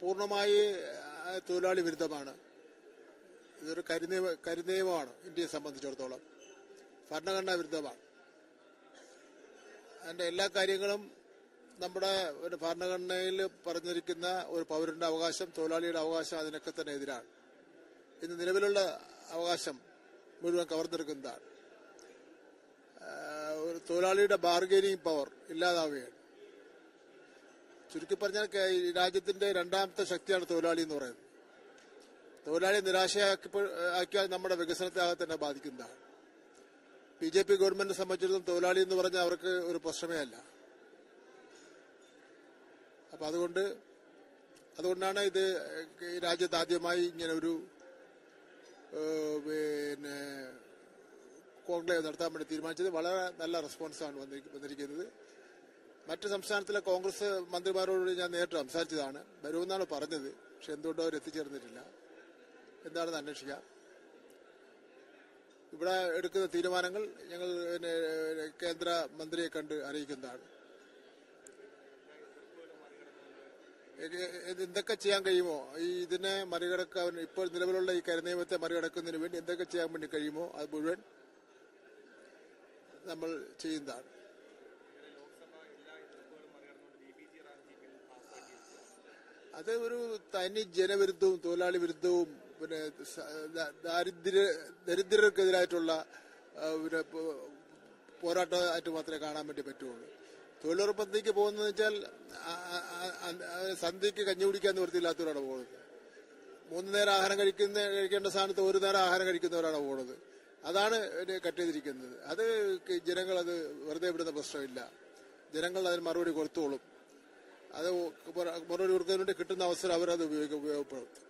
പൂർണമായി തൊഴിലാളി വിരുദ്ധമാണ്. ഇതൊരു കരുനിയമ കരുനിയമമാണ് ഇന്ത്യയെ സംബന്ധിച്ചിടത്തോളം. ഭരണഘടനാ വിരുദ്ധമാണ്. അതിന്റെ എല്ലാ കാര്യങ്ങളും നമ്മുടെ ഒരു ഭരണഘടനയിൽ പറഞ്ഞിരിക്കുന്ന ഒരു പൗരന്റെ അവകാശം തൊഴിലാളിയുടെ അവകാശം അതിനൊക്കെ തന്നെ എതിരാണ്. ഇന്ന് നിലവിലുള്ള അവകാശം മുഴുവൻ കവർന്നെടുക്കുന്നതാണ്. ഒരു തൊഴിലാളിയുടെ ബാർഗൈനിങ് പവർ ഇല്ലാതാവുകയാണ്. ചുരുക്കി പറഞ്ഞാൽ രാജ്യത്തിന്റെ രണ്ടാമത്തെ ശക്തിയാണ് തൊഴിലാളി എന്ന് പറയുന്നത്. തൊഴിലാളി നിരാശയാക്കി ആക്കിയാൽ നമ്മുടെ വികസനത്തെ ആകെ തന്നെ ബാധിക്കുന്നതാണ്. ബി ജെ പി ഗവൺമെന്റിനെ സംബന്ധിച്ചിടത്തോളം തൊഴിലാളി എന്ന് പറഞ്ഞാൽ അവർക്ക് ഒരു പ്രശ്നമേ അല്ല. അപ്പൊ അതുകൊണ്ട് അതുകൊണ്ടാണ് ഇത് രാജ്യത്ത് ആദ്യമായി ഇങ്ങനെ ഒരു പിന്നെ കോൺക്ലേവ് നടത്താൻ വേണ്ടി തീരുമാനിച്ചത്. വളരെ നല്ല റെസ്പോൺസാണ് വന്നിരി- വന്നിരിക്കുന്നത്. മറ്റ് സംസ്ഥാനത്തിലെ കോൺഗ്രസ് മന്ത്രിമാരോട് ഞാൻ നേരിട്ട് സംസാരിച്ചതാണ്. വരുമെന്നാണ് പറഞ്ഞത്. പക്ഷെ എന്തുകൊണ്ടോ അവർ എത്തിച്ചേർന്നിട്ടില്ല. എന്താണെന്ന് അന്വേഷിക്കാം. ഇവിടെ എടുക്കുന്ന തീരുമാനങ്ങൾ ഞങ്ങൾ കേന്ദ്ര മന്ത്രിയെ കണ്ട് അറിയിക്കുന്നതാണ്. എന്തൊക്കെ ചെയ്യാൻ കഴിയുമോ? ഈ ഇതിനെ മറികടക്കാൻ ഇപ്പോൾ നിലവിലുള്ള ഈ കരുനിയമത്തെ മറികടക്കുന്നതിന് വേണ്ടി എന്തൊക്കെ ചെയ്യാൻ വേണ്ടി കഴിയുമോ? അത് മുഴുവൻ നമ്മൾ ചെയ്യുന്നതാണ്. അത് ഒരു തനി ജനവിരുദ്ധവും തൊഴിലാളി വിരുദ്ധവും പിന്നെ ദാരിദ്ര്യ ദരിദ്രർക്കെതിരായിട്ടുള്ള പിന്നെ പോരാട്ടമായിട്ട് മാത്രമേ കാണാൻ വേണ്ടി പറ്റുള്ളൂ. തൊഴിലുറപ്പ് പദ്ധതിക്ക് പോകുന്നതെന്ന് വെച്ചാൽ സന്ധ്യക്ക് കഞ്ഞി കുടിക്കാൻ നിവൃത്തിയില്ലാത്തവരാണ് പോകുന്നത്. മൂന്ന് നേരം ആഹാരം കഴിക്കുന്ന കഴിക്കേണ്ട സ്ഥാനത്ത് ഒരു നേരം ആഹാരം കഴിക്കുന്നവരാണ് പോകുന്നത്. അതാണ് കട്ട് ചെയ്തിരിക്കുന്നത്. അത് ജനങ്ങൾ അത് വെറുതെ വിടുന്ന പ്രശ്നമില്ല. ജനങ്ങൾ അതിന് മറുപടി കൊടുത്തോളും. അത് മറുപടി കൊടുക്കുന്നതിന് കിട്ടുന്ന അവസരം അവരത് ഉപയോഗ ഉപയോഗപ്പെടുത്തും.